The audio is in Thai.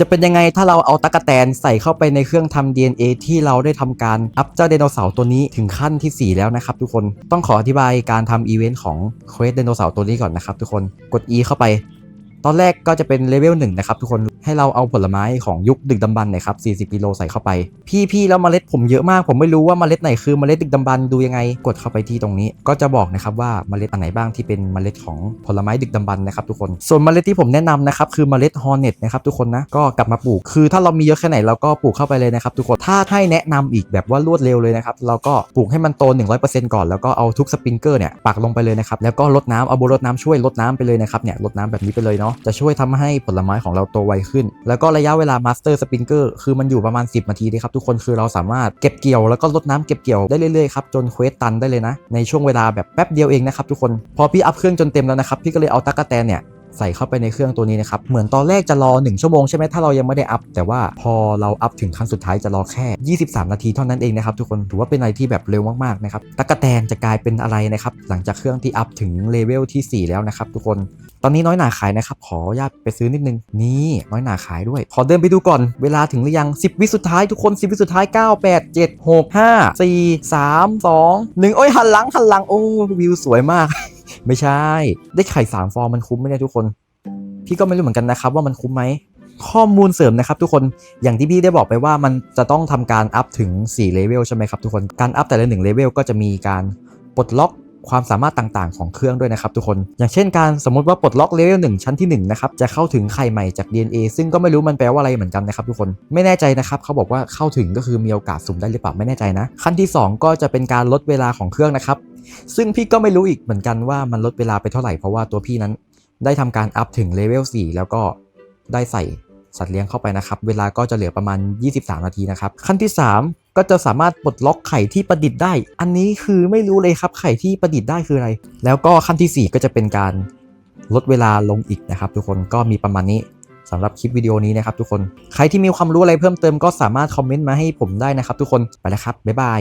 จะเป็นยังไงถ้าเราเอาตะกแตนใส่เข้าไปในเครื่องทำ DNA ที่เราได้ทำการอัพเจ้าไดโนเสาร์ตัวนี้ถึงขั้นที่ 4 แล้วนะครับทุกคนต้องขออธิบายการทำอีเวนต์ของเควสไดโนเสาร์ตัวนี้ก่อนนะครับทุกคนกด E เข้าไป ตอนแรกก็จะเป็นเลเวลหนึ่งนะครับทุกคน ให้เราเอาผลไม้ของยุคดึกดำบรรพ์เนะครับ 40กิโลใส่เข้าไป พี่พี่แล้วเมล็ดผมเยอะมาก ผมไม่รู้ว่าเมล็ดไหนคือเมล็ดดึกดำบรรพ์ดูยังไง กดเข้าไปที่ตรงนี้ ก็จะบอกนะครับว่าเมล็ดอันไหนบ้างที่เป็นเมล็ดของผลไม้ดึกดำบรรพ์นะครับทุกคน ส่วนเมล็ดที่ผมแนะนำนะครับคือเมล็ดฮอร์เน็ตนะครับทุกคนนะ ก็กลับมาปลูก คือถ้าเรามีเยอะแค่ไหนเราก็ปลูกเข้าไปเลยนะครับทุกคน ถ้าให้แนะนำอีกแบบว่ารวดเร็วเลยนะครับ เราก็ปลูกให้มันโต 100%ก่อน แล้วก็เอาทุกสปริงเกอร์เนี่ยปักลงไปเลยนะครับ แล้วก็ลดน้ำเอาโบรดน้ำช่วยลดน้ำไปเลยนะครับเนี่ยลดน้ำแบบนี้ไปเลยเนาะ จะช่วยทำให้ผลไม้ของเราโตไวขึ้นแล้วก็ระยะเวลามาสเตอร์สปริงเกอร์คือมันอยู่ประมาณ 10 นาทีเลยครับทุกคนคือเราสามารถเก็บเกี่ยวแล้วก็ลดน้ำเก็บเกี่ยวได้เรื่อยๆครับจนเควสตันได้เลยนะในช่วงเวลาแบบแป๊บเดียวเองนะครับทุกคนพอพี่อัพเครื่องจนเต็มแล้วนะครับพี่ก็เลยเอาตั๊กแตนเนี่ย ใส่เข้าไปในเครื่องตัวนี้นะครับ เหมือนตอนแรกจะรอ 1 ชั่วโมงใช่ไหมถ้าเรายังไม่ได้อัพ แต่ว่าพอเราอัพถึงครั้งสุดท้ายจะรอแค่ 23 นาทีเท่านั้นเองนะครับทุกคนถือว่าเป็นอะไรที่แบบเร็วมากๆนะครับตั๊กแตนจะกลายเป็นอะไรนะครับหลังจากเครื่องที่อัพถึงเลเวลที่ 4 แล้วนะครับทุกคนตอนนี้น้อยหนาขายนะครับ ขอญาตไปซื้อนิดนึง นี่น้อยหนาขายด้วย ขอเดินไปดูก่อน เวลาถึงหรือยัง 10 วิสุดท้ายทุกคน 10 วิสุดท้าย 9 8 7 6 5 4 3 2 1 โอ้ยหันหลังหันหลัง โอ้วิวสวยมาก ไม่ใช่ ได้ไข่สามฟองมันคุ้มไหมเนี่ยทุกคน พี่ก็ไม่รู้เหมือนกันนะครับว่ามันคุ้มไหมข้อมูลเสริมนะครับทุกคนอย่างที่พี่ได้บอกไปว่ามันจะต้องทำการอัพถึง4เลเวลใช่ไหมครับทุกคนการอัพแต่ละ1เลเวลก็จะมีการปลดล็อก ความสามารถต่างๆ ของเครื่องด้วยนะครับทุกคน อย่างเช่นการสมมติว่าปลดล็อกเลเวล1ชั้นที่1นะครับจะเข้าถึงไข่ใหม่จาก DNA ซึ่งก็ไม่รู้มันแปลว่าอะไรเหมือนกันนะครับทุกคนไม่แน่ใจนะครับเขาบอกว่าเข้าถึงก็คือมีโอกาสสุ่มได้หรือเปล่าไม่แน่ใจนะ ขั้นที่ 2 ก็จะเป็นการลดเวลาของเครื่องนะครับซึ่งพี่ก็ไม่รู้อีกเหมือนกันว่ามันลดเวลาไปเท่าไหร่เพราะว่าตัวพี่นั้น ได้ทำการอัพถึงเลเวล4แล้วก็ได้ใส่ สัตว์เลี้ยงเข้าไปนะครับ เวลาก็จะเหลือประมาณ 23 นาทีนะครับ ขั้นที่ 3 ก็จะสามารถปลดล็อกไข่ที่ประดิษฐ์ได้ อันนี้คือไม่รู้เลยครับไข่ที่ประดิษฐ์ได้คืออะไร แล้วก็ขั้นทีสี่ 4 ก็จะเป็นการลดเวลาลงอีกนะครับ ทุกคนก็มีประมาณนี้สำหรับคลิปวิดีโอนี้นะครับทุกคน ใครที่มีความรู้อะไรเพิ่มเติมก็สามารถคอมเมนต์มาให้ผมได้นะครับทุกคน ไปแล้วครับ บ๊ายบาย